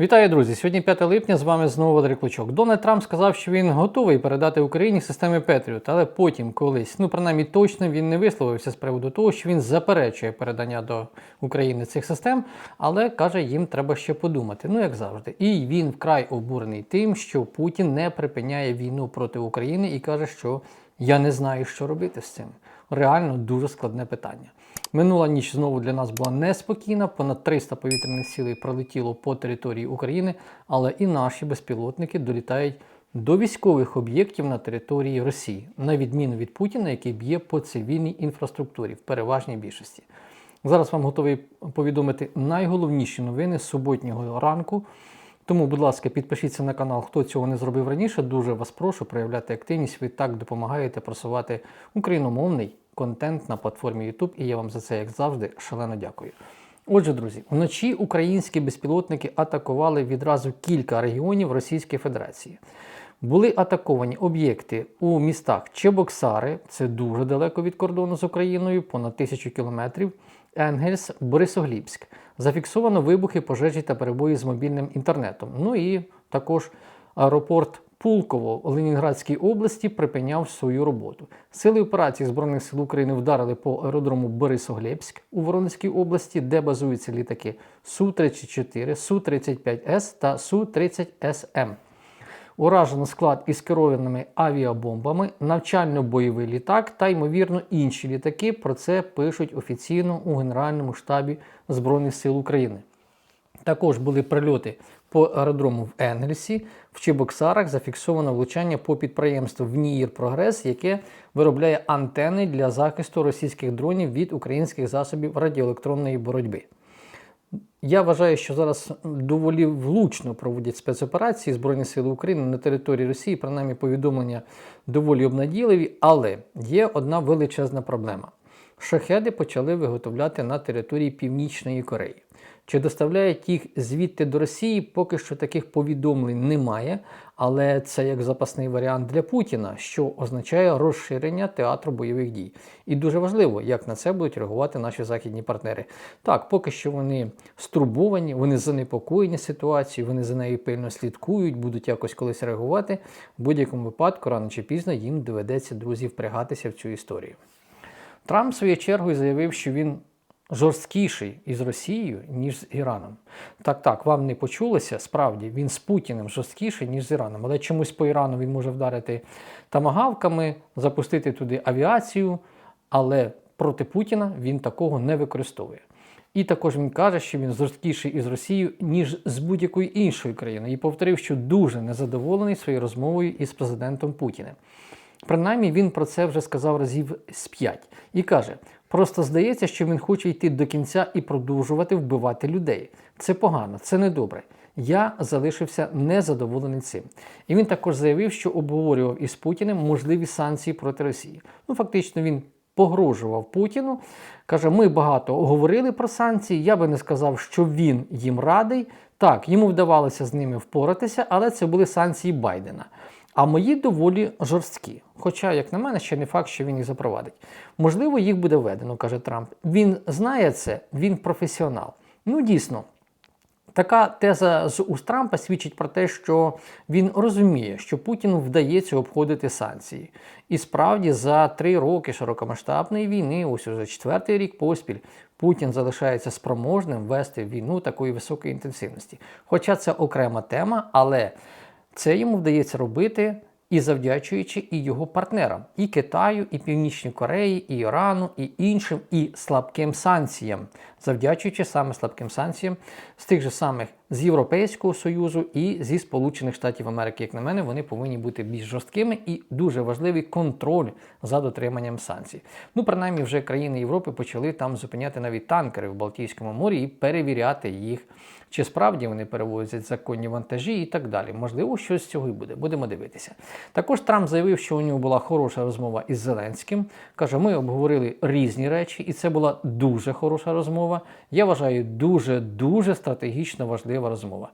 Вітаю, друзі! Сьогодні 5 липня. З вами знову Валерій Клочок. Дональд Трамп сказав, що він готовий передати Україні системи Петріот, але потім колись, ну принаймні точно він не висловився з приводу того, що він заперечує передання до України цих систем, але каже, їм треба ще подумати. Ну як завжди. І він вкрай обурений тим, що Путін не припиняє війну проти України і каже, що я не знаю, що робити з цим. Реально дуже складне питання. Минула ніч знову для нас була неспокійна. Понад 300 повітряних сил пролетіло по території України, але і наші безпілотники долітають до військових об'єктів на території Росії, на відміну від Путіна, який б'є по цивільній інфраструктурі в переважній більшості. Зараз вам готовий повідомити найголовніші новини суботнього ранку. Тому, будь ласка, підпишіться на канал, хто цього не зробив раніше. Дуже вас прошу проявляти активність. Ви так допомагаєте просувати україномовний контент на платформі YouTube, і я вам за це, як завжди, шалено дякую. Отже, друзі, вночі українські безпілотники атакували відразу кілька регіонів Російської Федерації. Були атаковані об'єкти у містах Чебоксари, це дуже далеко від кордону з Україною, понад тисячу кілометрів. Енгельс, Борисоглібськ. Зафіксовано вибухи, пожежі та перебої з мобільним інтернетом. Ну і також аеропорт Пулково у Ленінградській області припиняв свою роботу. Сили операції Збройних сил України вдарили по аеродрому Борисоглебськ у Воронезькій області, де базуються літаки Су-34, Су-35С та Су-30СМ. Уражено склад із керованими авіабомбами, навчально-бойовий літак та, ймовірно, інші літаки. Про це пишуть офіційно у Генеральному штабі Збройних сил України. Також були прильоти по аеродрому в Енгельсі. В Чебоксарах зафіксовано влучання по підприємству Вніїр Прогрес, яке виробляє антени для захисту російських дронів від українських засобів радіоелектронної боротьби. Я вважаю, що зараз доволі влучно проводять спецоперації Збройні Сили України на території Росії, принаймні повідомлення доволі обнадійливі, але є одна величезна проблема. Шахеди почали виготовляти на території Північної Кореї. Чи доставляють їх звідти до Росії? Поки що таких повідомлень немає, але це як запасний варіант для Путіна, що означає розширення театру бойових дій. І дуже важливо, як на це будуть реагувати наші західні партнери. Так, поки що вони стурбовані, вони занепокоєні ситуацією, вони за нею пильно слідкують, будуть якось колись реагувати. В будь-якому випадку, рано чи пізно, їм доведеться друзі впрягатися в цю історію. Трамп своєю чергою заявив, що він жорсткіший із Росією, ніж з Іраном. Так, так, вам не почулося, справді він з Путіним жорсткіший, ніж з Іраном. Але чомусь по Ірану він може вдарити тамагавками, запустити туди авіацію, але проти Путіна він такого не використовує. І також він каже, що він жорсткіший із Росією, ніж з будь-якою іншою країною. І повторив, що дуже незадоволений своєю розмовою із президентом Путіним. Принаймні він про це вже сказав разів з п'ять і каже: просто здається, що він хоче йти до кінця і продовжувати вбивати людей. Це погано, це недобре. Я залишився незадоволений цим. І він також заявив, що обговорював із Путіним можливі санкції проти Росії. Ну, фактично, він погрожував Путіну. Каже, ми багато говорили про санкції. Я би не сказав, що він їм радий. Так, йому вдавалося з ними впоратися, але це були санкції Байдена. А мої доволі жорсткі. Хоча, як на мене, ще не факт, що він їх запровадить. Можливо, їх буде введено, каже Трамп. Він знає це, він професіонал. Ну, дійсно. Така теза з уст Трампа свідчить про те, що він розуміє, що Путіну вдається обходити санкції. І справді за три роки широкомасштабної війни, ось уже четвертий рік поспіль, Путін залишається спроможним вести війну такої високої інтенсивності. Хоча це окрема тема, але це йому вдається робити і завдячуючи і його партнерам, і Китаю, і Північній Кореї, і Ірану, і іншим, і слабким санкціям, завдячуючи саме слабким санкціям з тих же самих з Європейського Союзу і зі Сполучених Штатів Америки, як на мене, вони повинні бути більш жорсткими і дуже важливий контроль за дотриманням санкцій. Ну, принаймні, вже країни Європи почали там зупиняти навіть танкери в Балтійському морі і перевіряти їх, чи справді вони перевозять законні вантажі і так далі. Можливо, щось з цього і буде. Будемо дивитися. Також Трамп заявив, що у нього була хороша розмова із Зеленським. Каже, ми обговорили різні речі, і це була дуже хороша розмова. Я вважаю, дуже дуже стратегічно важлива розмова.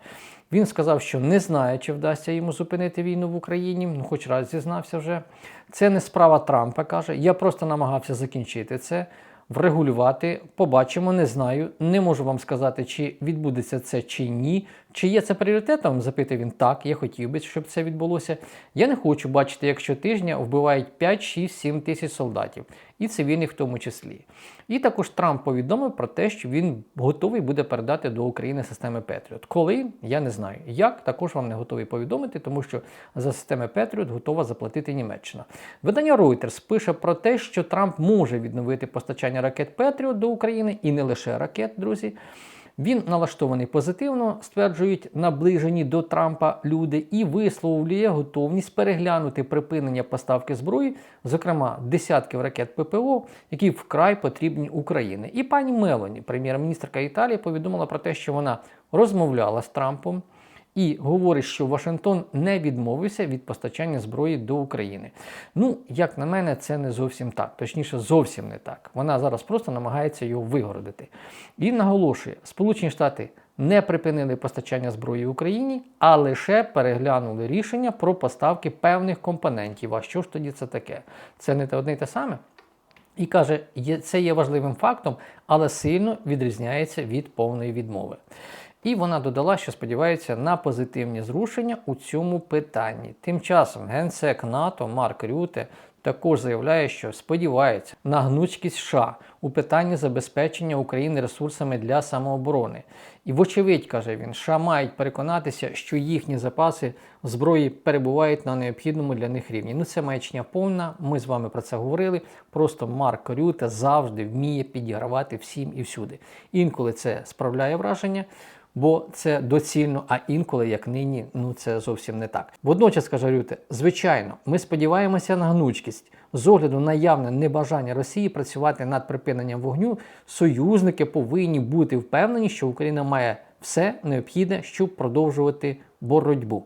Він сказав, що не знає, чи вдасться йому зупинити війну в Україні. Ну, хоч раз зізнався вже. Це не справа Трампа, каже. Я просто намагався закінчити це. врегулювати. Побачимо, не знаю. Не можу вам сказати, чи відбудеться це чи ні. Чи є це пріоритетом? Запитав він так. Я хотів би, щоб це відбулося. Я не хочу бачити, як щотижня вбивають 5, 6, 7 тисяч солдатів, і цивільних в тому числі. І також Трамп повідомив про те, що він готовий буде передати до України системи Петріот. Коли я не знаю. Як також вам не готовий повідомити, тому що за системи Петріот готова заплатити Німеччина. Видання Reuters пише про те, що Трамп може відновити постачання ракет Петріот до України і не лише ракет, друзі. Він налаштований позитивно, стверджують наближені до Трампа люди, і висловлює готовність переглянути припинення поставки зброї, зокрема десятків ракет ППО, які вкрай потрібні Україні. І пані Мелоні, прем'єр-міністрка Італії, повідомила про те, що вона розмовляла з Трампом. І говорить, що Вашингтон не відмовився від постачання зброї до України. Ну, як на мене, це не зовсім так, точніше, зовсім не так. Вона зараз просто намагається його вигородити. І наголошує, Сполучені Штати не припинили постачання зброї Україні, а лише переглянули рішення про поставки певних компонентів. А що ж тоді це таке? Це не те одне й те саме. І каже, це є важливим фактом, але сильно відрізняється від повної відмови. І вона додала, що сподівається на позитивні зрушення у цьому питанні. Тим часом генсек НАТО Марк Рюте також заявляє, що сподівається на гнучкість США у питанні забезпечення України ресурсами для самооборони. І, вочевидь, каже він, США мають переконатися, що їхні запаси зброї перебувають на необхідному для них рівні. Ну це маячня повна. Ми з вами про це говорили. Просто Марк Рюте завжди вміє підігравати всім і всюди. Інколи це справляє враження бо це доцільно, а інколи, як нині, ну це зовсім не так. Водночас, каже Рюте, звичайно, ми сподіваємося на гнучкість. З огляду на явне небажання Росії працювати над припиненням вогню, союзники повинні бути впевнені, що Україна має все необхідне, щоб продовжувати боротьбу,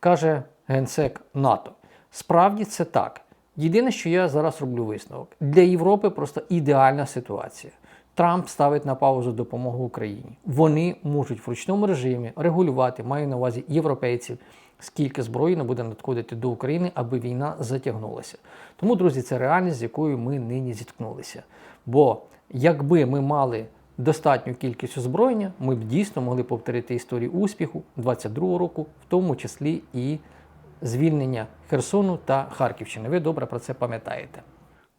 каже генсек НАТО. Справді це так. Єдине, що я зараз роблю висновок для Європи просто ідеальна ситуація. Трамп ставить на паузу допомогу Україні. Вони можуть в ручному режимі регулювати, маю на увазі європейців, скільки зброї не буде надходити до України, аби війна затягнулася. Тому, друзі, це реальність, з якою ми нині зіткнулися. Бо якби ми мали достатню кількість озброєння, ми б дійсно могли повторити історію успіху 22-го року, в тому числі і звільнення Херсону та Харківщини. Ви добре про це пам'ятаєте.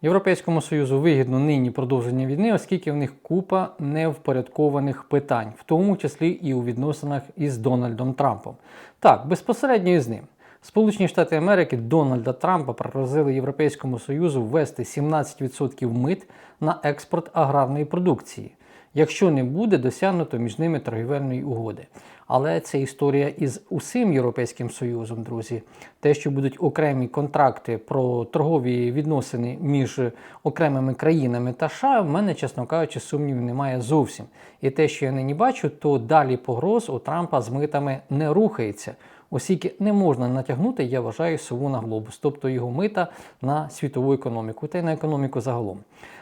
Європейському Союзу вигідно нині продовження війни, оскільки в них купа невпорядкованих питань, в тому числі і у відносинах із Дональдом Трампом. Так, безпосередньо із ним. Сполучені Штати Америки Дональда Трампа пригрозили Європейському Союзу ввести 17% мит на експорт аграрної продукції, якщо не буде досягнуто між ними торгівельної угоди. Але це історія із усім Європейським Союзом, друзі. Те, що будуть окремі контракти про торгові відносини між окремими країнами та США, в мене, чесно кажучи, сумнівів немає зовсім. І те, що я нині бачу, то далі погроз у Трампа з митами не рухається. Оскільки не можна натягнути, я вважаю, сову на глобус, тобто його мита на світову економіку та й на економіку загалом.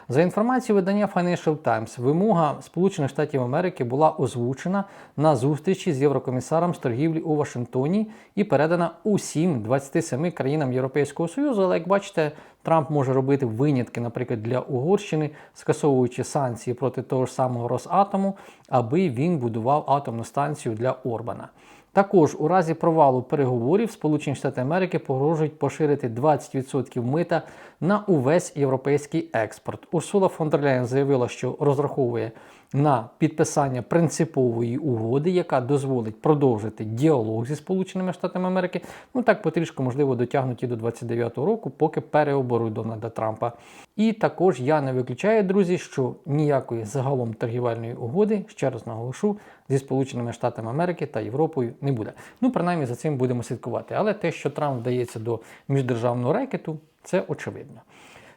За інформацією видання Financial Times, вимога Сполучених Штатів Америки була озвучена на зустрічі з єврокомісаром з торгівлі у Вашингтоні і передана усім 27 країнам Європейського Союзу. Але як бачите, Трамп може робити винятки, наприклад, для Угорщини, скасовуючи санкції проти того ж самого Росатому, аби він будував атомну станцію для Орбана. Також у разі провалу переговорів Сполучені Штати Америки погрожують поширити 20% мита на увесь європейський експорт. Урсула фон дер Ляєн заявила, що розраховує на підписання принципової угоди, яка дозволить продовжити діалог зі Сполученими Штатами Америки. Ну так потрішку можливо дотягнуті до 29-го року, поки переоборують Дональда Трампа. І також я не виключаю, друзі, що ніякої загалом торгівельної угоди, ще раз наголошу, зі Сполученими Штатами Америки та Європою не буде. Ну, принаймні за цим будемо слідкувати. Але те, що Трамп вдається до міждержавного рекету, це очевидно.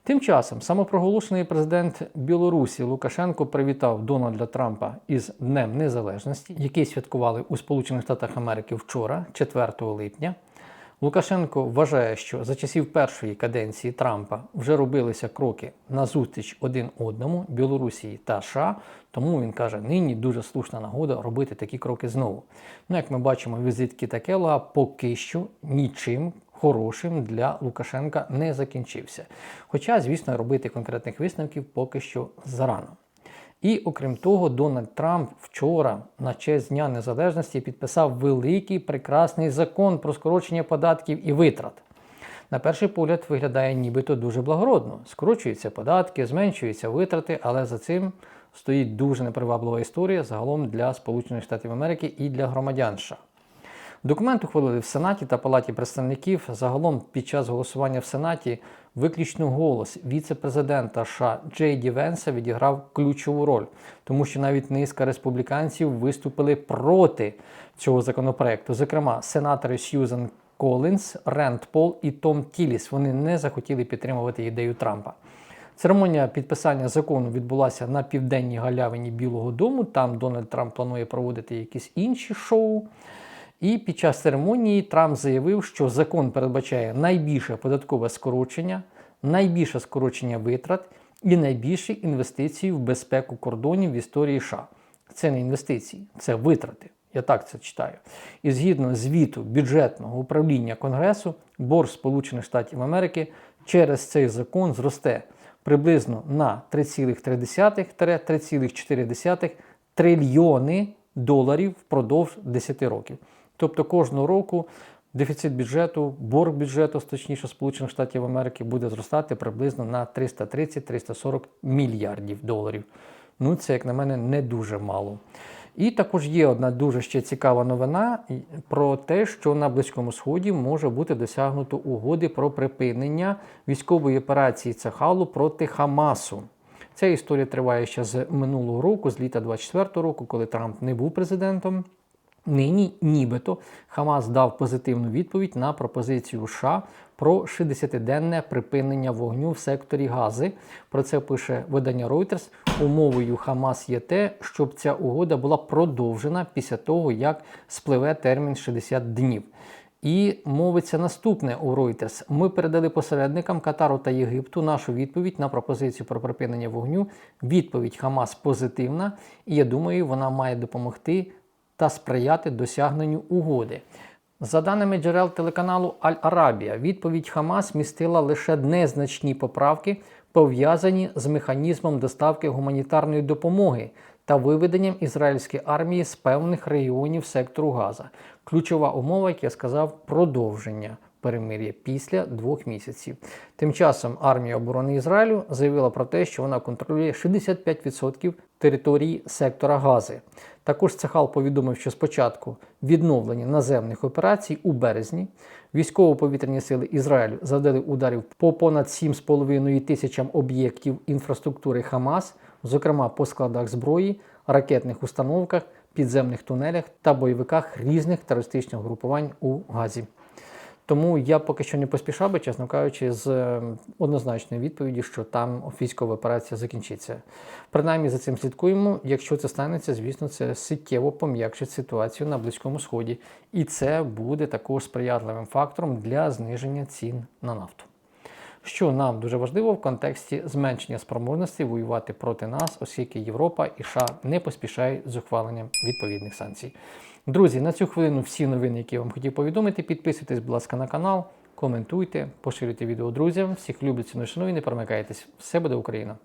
Тим часом самопроголошений президент Білорусі Лукашенко привітав Дональда Трампа із Днем Незалежності, який святкували у Сполучених Штатах Америки вчора, 4 липня. Лукашенко вважає, що за часів першої каденції Трампа вже робилися кроки на зустріч один одному Білорусі та США, тому він каже, нині дуже слушна нагода робити такі кроки знову. Ну, як ми бачимо, візит Кіта Келлога поки що нічим хорошим для Лукашенка не закінчився. Хоча, звісно, робити конкретних висновків поки що зарано. І окрім того, Дональд Трамп вчора на честь Дня Незалежності підписав великий прекрасний закон про скорочення податків і витрат. На перший погляд виглядає нібито дуже благородно. Скорочуються податки, зменшуються витрати, але за цим стоїть дуже неприваблива історія загалом для Сполучених Штатів Америки і для громадян США. Документ ухвалили в Сенаті та Палаті представників. Загалом під час голосування в Сенаті виключно голос віце-президента США Джей Ді Венса відіграв ключову роль, тому що навіть низка республіканців виступили проти цього законопроекту. Зокрема, сенатори Сьюзен Колінс, Ренд Пол і Том Тіліс. Вони не захотіли підтримувати ідею Трампа. Церемонія підписання закону відбулася на південній галявині Білого Дому. Там Дональд Трамп планує проводити якісь інші шоу. І під час церемонії Трамп заявив, що закон передбачає найбільше податкове скорочення, найбільше скорочення витрат і найбільші інвестиції в безпеку кордонів в історії США. Це не інвестиції, це витрати. Я так це читаю. І згідно звіту бюджетного управління Конгресу, борг Сполучених Штатів Америки через цей закон зросте приблизно на 3,3-3,4 трильйони доларів впродовж 10 років. Тобто кожного року дефіцит бюджету, борг бюджету, точніше Сполучених Штатів Америки, буде зростати приблизно на 330-340 мільярдів доларів. Ну, це, як на мене, не дуже мало. І також є одна дуже ще цікава новина про те, що на Близькому Сході може бути досягнуто угоди про припинення військової операції Цахалу проти Хамасу. Ця історія триває ще з минулого року, з літа 24 року, коли Трамп не був президентом. Нині, нібито, Хамас дав позитивну відповідь на пропозицію США про 60-денне припинення вогню в секторі Гази. Про це пише видання Reuters. Умовою Хамас є те, щоб ця угода була продовжена після того, як спливе термін 60 днів. І мовиться наступне у Reuters. Ми передали посередникам Катару та Єгипту нашу відповідь на пропозицію про припинення вогню. Відповідь Хамас позитивна, і я думаю, вона має допомогти та сприяти досягненню угоди. За даними джерел телеканалу Аль-Арабія, відповідь Хамас містила лише незначні поправки, пов'язані з механізмом доставки гуманітарної допомоги та виведенням ізраїльської армії з певних регіонів сектору Газа. Ключова умова, як я сказав, продовження перемир'я після двох місяців. Тим часом армія оборони Ізраїлю заявила про те, що вона контролює 65% території сектора Гази. Також Цехал повідомив, що спочатку відновлення наземних операцій у березні військово-повітряні сили Ізраїлю завдали ударів по понад 7,5 тисячам об'єктів інфраструктури Хамас, зокрема по складах зброї, ракетних установках, підземних тунелях та бойовиках різних терористичних групувань у Газі. Тому я поки що не поспішав би, чесно кажучи, з е, однозначною відповіді, що там військова операція закінчиться. Принаймні за цим слідкуємо. Якщо це станеться, звісно, це суттєво пом'якшить ситуацію на Близькому Сході. І це буде також сприятливим фактором для зниження цін на нафту. Що нам дуже важливо в контексті зменшення спроможності воювати проти нас, оскільки Європа і США не поспішають з ухваленням відповідних санкцій. Друзі, на цю хвилину всі новини, які я вам хотів повідомити. Підписуйтесь, будь ласка, на канал, коментуйте, поширюйте відео друзям. Всіх люблю, ціную, шаную, не перемикайтесь. Все буде Україна!